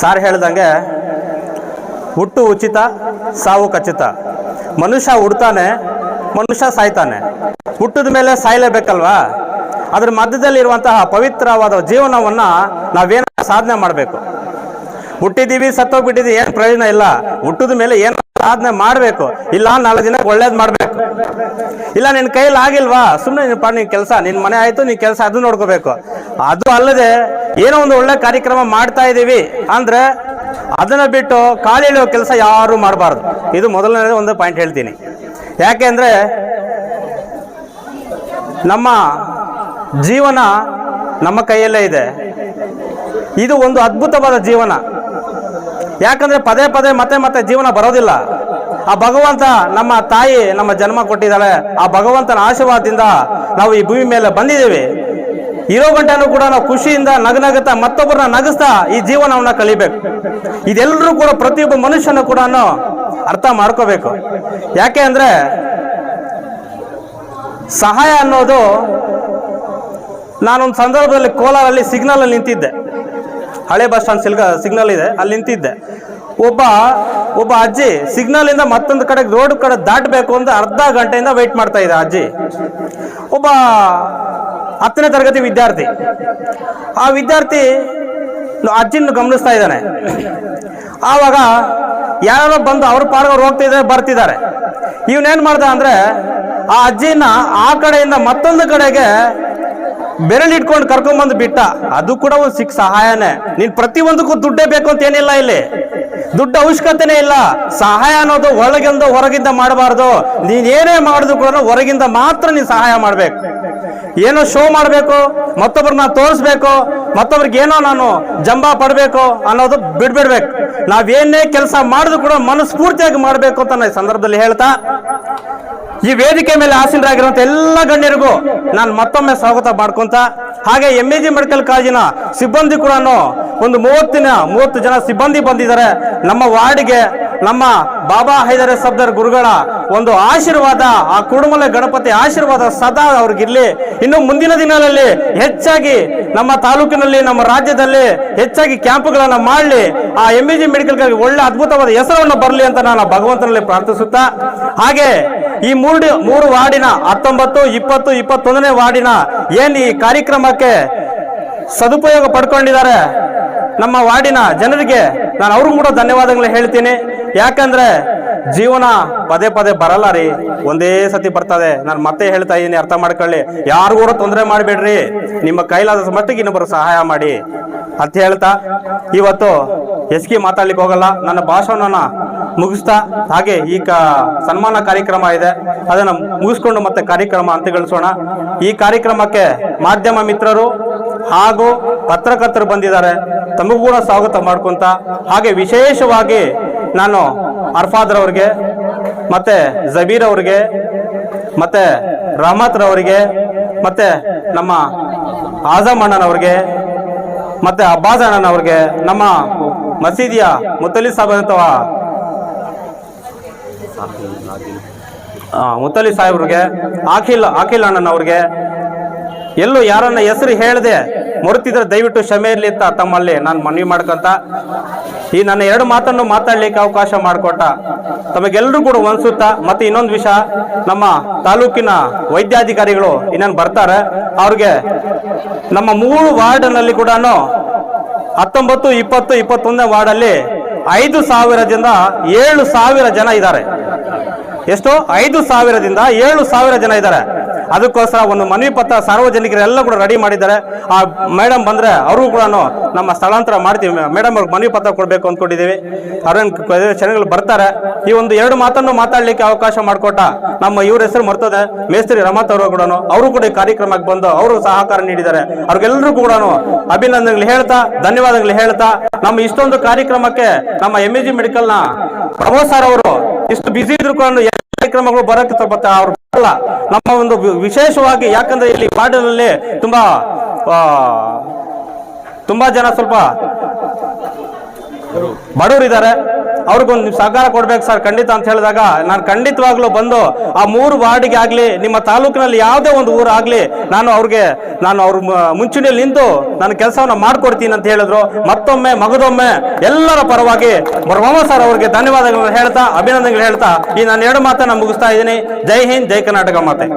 Sir ಹೇಳ್ದಂಗೆ, ಹುಟ್ಟು ಉಚಿತ, ಸಾವು ಖಚಿತ. ಮನುಷ್ಯ ಹುಡ್ತಾನೆ, ಮನುಷ್ಯ ಸಾಯ್ತಾನೆ. ಹುಟ್ಟಿದ ಮೇಲೆ ಸಾಯಲೇಬೇಕಲ್ವಾ? ಅದ್ರ ಮಧ್ಯದಲ್ಲಿರುವಂತಹ ಪವಿತ್ರವಾದ ಜೀವನವನ್ನು ನಾವೇನ ಸಾಧನೆ ಮಾಡಬೇಕು. ಹುಟ್ಟಿದ್ದೀವಿ ಸತ್ತೋಗ್ಬಿಟ್ಟಿದ್ದೀವಿ ಏನು ಪ್ರಯೋಜನ ಇಲ್ಲ. ಹುಟ್ಟಿದ ಮೇಲೆ ಏನು ಸಾಧನೆ ಮಾಡಬೇಕು. ಇಲ್ಲ, ನಾಲ್ಕು ದಿನ ಒಳ್ಳೇದು ಮಾಡಬೇಕು. ಇಲ್ಲ ನಿನ್ನ ಕೈಲಿ ಆಗಿಲ್ವಾ? ಸುಮ್ಮನೆ ನಿನ್ನ ನಿನ್ನ ಕೆಲಸ ನಿನ್ನ ಮನೆ ಆಯಿತು ನಿನ್ನ ಕೆಲಸ, ಅದು ನೋಡ್ಕೋಬೇಕು. ಅದು ಅಲ್ಲದೆ ಏನೋ ಒಂದು ಒಳ್ಳೆ ಕಾರ್ಯಕ್ರಮ ಮಾಡ್ತಾ ಇದ್ದೀವಿ ಅಂದರೆ ಅದನ್ನ ಬಿಟ್ಟು ಕಾಲು ಎಳೆಯೋ ಕೆಲಸ ಯಾರು ಮಾಡಬಾರ್ದು. ಇದು ಮೊದಲನೇ ಒಂದು ಪಾಯಿಂಟ್ ಹೇಳ್ತೀನಿ. ಯಾಕೆಂದರೆ ನಮ್ಮ ಜೀವನ ನಮ್ಮ ಕೈಯಲ್ಲೇ ಇದೆ. ಇದು ಒಂದು ಅದ್ಭುತವಾದ ಜೀವನ. ಯಾಕಂದ್ರೆ ಪದೇ ಪದೇ ಮತ್ತೆ ಮತ್ತೆ ಜೀವನ ಬರೋದಿಲ್ಲ. ಆ ಭಗವಂತ ನಮ್ಮ ತಾಯಿ ನಮ್ಮ ಜನ್ಮ ಕೊಟ್ಟಿದ್ದಾಳೆ. ಆ ಭಗವಂತನ ಆಶೀರ್ವಾದದಿಂದ ನಾವು ಈ ಭೂಮಿ ಮೇಲೆ ಬಂದಿದ್ದೀವಿ. ಇರೋ ಗಂಟೆನೂ ಕೂಡ ನಾವು ಖುಷಿಯಿಂದ ನಗನಗುತ್ತಾ ಮತ್ತೊಬ್ಬರನ್ನ ನಗಿಸ್ತಾ ಈ ಜೀವನವನ್ನ ಕಲಿಬೇಕು ಇದೆಲ್ಲರೂ ಕೂಡ ಪ್ರತಿಯೊಬ್ಬ ಮನುಷ್ಯನ ಕೂಡ ಅರ್ಥ ಮಾಡ್ಕೋಬೇಕು. ಯಾಕೆ ಅಂದ್ರೆ ಸಹಾಯ ಅನ್ನೋದು ನಾನೊಂದು ಸಂದರ್ಭದಲ್ಲಿ ಕೋಲಾರಲ್ಲಿ ಸಿಗ್ನಲ್ ಅಲ್ಲಿ ನಿಂತಿದ್ದೆ. ಹಳೆ ಬಸ್ ಸ್ಟಾಂಡ್ ಸಿಲ್ಗ ಸಿಗ್ನಲ್ ಇದೆ, ಅಲ್ಲಿ ನಿಂತಿದ್ದೆ. ಒಬ್ಬ ಒಬ್ಬ ಅಜ್ಜಿ ಸಿಗ್ನಲ್ ಇಂದ ಮತ್ತೊಂದು ಕಡೆ ರೋಡ್ ಕಡೆ ದಾಟಬೇಕು ಅಂತ ಅರ್ಧ ಗಂಟೆಯಿಂದ ವೆಯ್ಟ್ ಮಾಡ್ತಾ ಇದ್ದ ಅಜ್ಜಿ. ಒಬ್ಬ ಹತ್ತನೇ ತರಗತಿ ವಿದ್ಯಾರ್ಥಿ. ಆ ವಿದ್ಯಾರ್ಥಿ ಅಜ್ಜಿನ ಗಮನಿಸ್ತಾ ಇದ್ದಾನೆ. ಆವಾಗ ಯಾರೋ ಬಂದು ಅವ್ರ ಪಾಡವ್ರು ಹೋಗ್ತಾ ಇದ್ದಾರೆ, ಬರ್ತಿದ್ದಾರೆ. ಇವನೇನ್ ಮಾಡ್ದ ಅಂದ್ರೆ ಆ ಅಜ್ಜಿನ ಆ ಕಡೆಯಿಂದ ಮತ್ತೊಂದು ಕಡೆಗೆ ಬೆರಳಿಟ್ಕೊಂಡು ಕರ್ಕೊಂಬಂದು ಬಿಟ್ಟ, ಅದು ಕೂಡ ಒಂದು ಸಿಕ್ ಸಹಾಯನೇ. ನೀನ್ ಪ್ರತಿಯೊಂದಕ್ಕೂ ದುಡ್ಡೇ ಬೇಕು ಅಂತ ಏನಿಲ್ಲ ಇಲ್ಲಿ. ದುಡ್ಡು ಅವಶ್ಯಕತೆನೇ ಇಲ್ಲ. ಸಹಾಯ ಅನ್ನೋದು ಒಳಗಿಂದ ಹೊರಗಿಂದ ಮಾಡಬಾರ್ದು. ನೀನ್ ಏನೇ ಮಾಡಿದ್ರು ಕೂಡ ಹೊರಗಿಂದ ಮಾತ್ರ ನೀನ್ ಸಹಾಯ ಮಾಡ್ಬೇಕು. ಏನೋ ಶೋ ಮಾಡಬೇಕು ಮತ್ತೊಬ್ಬರನ್ನ ತೋರಿಸ್ಬೇಕು, ಮತ್ತೊಬ್ರಿಗೆ ಏನೋ ನಾನು ಜಂಬ ಪಡಬೇಕು ಅನ್ನೋದು ಬಿಡ್ಬಿಡ್ಬೇಕು. ನಾವೇನೇ ಕೆಲಸ ಮಾಡಿದ್ರು ಕೂಡ ಮನಸ್ಫೂರ್ತಿಯಾಗಿ ಮಾಡಬೇಕು ಅಂತ ನಾನು ಸಂದರ್ಭದಲ್ಲಿ ಹೇಳ್ತಾ, ಈ ವೇದಿಕೆ ಮೇಲೆ ಆಸೀನರಾಗಿರುವಂತ ಎಲ್ಲ ಗಣ್ಯರಿಗೂ ನಾನು ಮತ್ತೊಮ್ಮೆ ಸ್ವಾಗತ ಮಾಡ್ಕೊಂತ, ಹಾಗೆ ಎಂ ಎ ಜಿ ಮೆಡಿಕಲ್ ಕಾಲೇಜಿನ ಸಿಬ್ಬಂದಿ ಕೂಡ ಒಂದು ಮೂವತ್ತಿನ ಮೂವತ್ತು ಜನ ಸಿಬ್ಬಂದಿ ಬಂದಿದ್ದಾರೆ. ನಮ್ಮ ವಾರ್ಡ್ಗೆ ನಮ್ಮ ಬಾಬಾ ಹೈದರ ಸಬ್ದರ್ ಗುರುಗಳ ಒಂದು ಆಶೀರ್ವಾದ, ಆ ಕುಡುಮಲೆ ಗಣಪತಿ ಆಶೀರ್ವಾದ ಸದಾ ಅವ್ರಿಗಿರ್ಲಿ. ಇನ್ನು ಮುಂದಿನ ದಿನಗಳಲ್ಲಿ ಹೆಚ್ಚಾಗಿ ನಮ್ಮ ತಾಲೂಕಿನಲ್ಲಿ, ನಮ್ಮ ರಾಜ್ಯದಲ್ಲಿ ಹೆಚ್ಚಾಗಿ ಕ್ಯಾಂಪ್ಗಳನ್ನು ಮಾಡಲಿ. ಆ ಎಂ ಜಿ ಮೆಡಿಕಲ್ ಕಾಲೇಜ್ ಒಳ್ಳೆ ಅದ್ಭುತವಾದ ಹೆಸರನ್ನು ಬರಲಿ ಅಂತ ನಾನು ಭಗವಂತನಲ್ಲಿ ಪ್ರಾರ್ಥಿಸುತ್ತಾ, ಹಾಗೆ ಈ ಮೂರು ಮೂರು ವಾರ್ಡಿನ ಹತ್ತೊಂಬತ್ತು, ಇಪ್ಪತ್ತು, ಇಪ್ಪತ್ತೊಂದನೇ ವಾರ್ಡಿನ ಏನು ಈ ಕಾರ್ಯಕ್ರಮಕ್ಕೆ ಸದುಪಯೋಗ ಪಡ್ಕೊಂಡಿದ್ದಾರೆ, ನಮ್ಮ ವಾರ್ಡಿನ ಜನರಿಗೆ ನಾನು ಅವ್ರಿಗೂ ಕೂಡ ಧನ್ಯವಾದಗಳು ಹೇಳ್ತೀನಿ. ಯಾಕಂದ್ರೆ ಜೀವನ ಪದೇ ಪದೇ ಬರಲ್ಲ ರೀ. ಒಂದೇ ಸತಿ ಬರ್ತದೆ. ನಾನು ಮತ್ತೆ ಹೇಳ್ತಾ ಇದ್ದೀನಿ ಅರ್ಥ ಮಾಡ್ಕೊಳ್ಳಿ. ಯಾರಿಗೂ ತೊಂದರೆ ಮಾಡಬೇಡ್ರಿ. ನಿಮ್ಮ ಕೈಲಾದ ಮಟ್ಟಿಗೆ ಇನ್ನೊಬ್ಬರು ಸಹಾಯ ಮಾಡಿ ಅಂತ ಹೇಳ್ತಾ ಇವತ್ತು ಎಸ್ಕಿ ಮಾತಾಡ್ಲಿಕ್ಕೆ ಹೋಗಲ್ಲ. ನನ್ನ ಭಾಷಣನ ಮುಗಿಸ್ತಾ ಹಾಗೆ ಈ ಕ ಸನ್ಮಾನ ಕಾರ್ಯಕ್ರಮ ಇದೆ. ಅದನ್ನು ಮುಗಿಸ್ಕೊಂಡು ಮತ್ತೆ ಕಾರ್ಯಕ್ರಮ ಅಂತ ಗಳಿಸೋಣ ಈ ಕಾರ್ಯಕ್ರಮಕ್ಕೆ ಮಾಧ್ಯಮ ಮಿತ್ರರು ಹಾಗೂ ಪತ್ರಕರ್ತರು ಬಂದಿದ್ದಾರೆ. ತಮಗೂ ಕೂಡ ಸ್ವಾಗತ ಮಾಡ್ಕೊಂತ ಹಾಗೆ ವಿಶೇಷವಾಗಿ ನಾನು ಅರ್ಫಾದ್ರ ಅವ್ರಿಗೆ ಮತ್ತೆ ಜಬೀರ್ ಅವ್ರಿಗೆ ಮತ್ತೆ ರಹಮತ್ ರವರಿಗೆ ಮತ್ತೆ ನಮ್ಮ ಆಜಮ್ ಅಣ್ಣನವ್ರಿಗೆ ಮತ್ತೆ ಅಬ್ಬಾಸ್ ಅಣ್ಣನವ್ರಿಗೆ ನಮ್ಮ ಮಸೀದಿಯ ಮುತ್ತಲಿ ಸಾಹೇಬ್ ಅಥವಾ ಆ, ಮುತ್ತಲಿ ಸಾಹೇಬ್ರಿಗೆ ಅಖಿಲ್ ಅಖಿಲ್ ಅಣ್ಣನವ್ರಿಗೆ ಎಲ್ಲೂ ಯಾರನ್ನ ಹೆಸರು ಹೇಳದೆ ಮರುತಿದ್ರೆ ದಯವಿಟ್ಟು ಕ್ಷಮೆ ಇರಲಿ ಅಂತ ತಮ್ಮಲ್ಲಿ ನಾನು ಮನವಿ ಮಾಡ್ಕೊಂತ. ಈ ನನ್ನ ಎರಡು ಮಾತನ್ನು ಮಾತಾಡ್ಲಿಕ್ಕೆ ಅವಕಾಶ ಮಾಡಿಕೊಟ್ಟ. ತಮಗೆಲ್ಲರೂ ಕೂಡ ಅನ್ಸುತ್ತಾ ಮತ್ತೆ ಇನ್ನೊಂದು ವಿಷಯ, ನಮ್ಮ ತಾಲೂಕಿನ ವೈದ್ಯಾಧಿಕಾರಿಗಳು ಇನ್ನೇನು ಬರ್ತಾರೆ, ಅವ್ರಿಗೆ ನಮ್ಮ ಮೂರು ವಾರ್ಡ್ನಲ್ಲಿ ಕೂಡ ಹತ್ತೊಂಬತ್ತು, ಇಪ್ಪತ್ತು, ಇಪ್ಪತ್ತೊಂದನೇ ವಾರ್ಡಲ್ಲಿ ಐದು ಸಾವಿರದಿಂದ ಏಳು ಸಾವಿರ ಜನ ಇದ್ದಾರೆ. ಎಷ್ಟು? ಐದು ಸಾವಿರದಿಂದ ಏಳು ಸಾವಿರ ಜನ ಇದ್ದಾರೆ. ಅದಕ್ಕೋಸ್ಕರ ಒಂದು ಮನವಿ ಪತ್ರ ಸಾರ್ವಜನಿಕರೆಲ್ಲ ಕೂಡ ರೆಡಿ ಮಾಡಿದ್ದಾರೆ. ಆ ಮೇಡಮ್ ಬಂದ್ರೆ ಅವರು ಕೂಡ ನಮ್ಮ ಸ್ಥಳಾಂತರ ಮಾಡ್ತೀವಿ. ಮೇಡಮ್ ಅವ್ರಿಗೆ ಮನವಿ ಪತ್ರ ಕೊಡಬೇಕು ಅಂದ್ಕೊಂಡಿದ್ದೀವಿ. ಅವ್ರೇನು ಜನಗಳು ಬರ್ತಾರೆ. ಈ ಒಂದು ಎರಡು ಮಾತನ್ನು ಮಾತಾಡಲಿಕ್ಕೆ ಅವಕಾಶ ಮಾಡಿಕೊಟ್ಟ ನಮ್ಮ ಇವ್ರ ಹೆಸರು ಮರ್ತದೆ. ಮೇಸ್ತ್ರಿ ರಮತ್ ಅವರು ಕೂಡ ಅವರು ಕೂಡ ಈ ಕಾರ್ಯಕ್ರಮಕ್ಕೆ ಬಂದು ಅವರು ಸಹಕಾರ ನೀಡಿದ್ದಾರೆ. ಅವ್ರಿಗೆಲ್ಲರೂ ಕೂಡ ಅಭಿನಂದನೆಗಳು ಹೇಳ್ತಾ, ಧನ್ಯವಾದಗಳು ಹೇಳ್ತಾ, ನಮ್ಮ ಇಷ್ಟೊಂದು ಕಾರ್ಯಕ್ರಮಕ್ಕೆ ನಮ್ಮ ಎಂ ಎ ಜಿ ಮೆಡಿಕಲ್ನ ಪ್ರಭು ಸರ್ ಅವರು ಇಷ್ಟು ಬ್ಯುಸಿ ಇದ್ರು ಕೂಡ ಕಾರ್ಯಕ್ರಮಗಳು ಬರಕ್ಕೆ ಸ್ವಲ್ಪ ತ- ಅವ್ರು ಬರಲ್ಲ. ನಮ್ಮ ಒಂದು ವಿಶೇಷವಾಗಿ ಯಾಕಂದ್ರೆ ಇಲ್ಲಿ ವಾರ್ಡಿನಲ್ಲಿ ತುಂಬಾ ತುಂಬಾ ಜನ ಸ್ವಲ್ಪ ಬಡವರಿದ್ದಾರೆ. ಅವ್ರಿಗೊಂದು ನೀವು ಸಹಕಾರ ಕೊಡ್ಬೇಕು ಸರ್, ಖಂಡಿತ ಅಂತ ಹೇಳಿದಾಗ ನಾನು ಖಂಡಿತವಾಗ್ಲೂ ಬಂದು ಆ ಮೂರು ವಾರ್ಡಿಗೆ ಆಗ್ಲಿ, ನಿಮ್ಮ ತಾಲೂಕಿನಲ್ಲಿ ಯಾವುದೇ ಒಂದು ಊರಾಗ್ಲಿ ನಾನು ಅವ್ರಿಗೆ, ನಾನು ಅವ್ರ ಮುಂಚೂಣಿಯಲ್ಲಿ ನಿಂತು ನಾನು ಕೆಲಸವನ್ನು ಮಾಡ್ಕೊಡ್ತೀನಿ ಅಂತ ಹೇಳಿದ್ರು. ಮತ್ತೊಮ್ಮೆ, ಮಗದೊಮ್ಮೆ, ಎಲ್ಲರ ಪರವಾಗಿ ಬ್ರಹ್ಮ ಸರ್ ಅವ್ರಿಗೆ ಧನ್ಯವಾದಗಳನ್ನು ಹೇಳ್ತಾ, ಅಭಿನಂದನೆಗಳು ಹೇಳ್ತಾ, ಈ ನಾನು ಎರಡು ಮಾತನ್ನ ಮುಗಿಸ್ತಾ ಇದ್ದೀನಿ. ಜೈ ಹಿಂದ್, ಜೈ ಕರ್ನಾಟಕ ಮಾತೆ.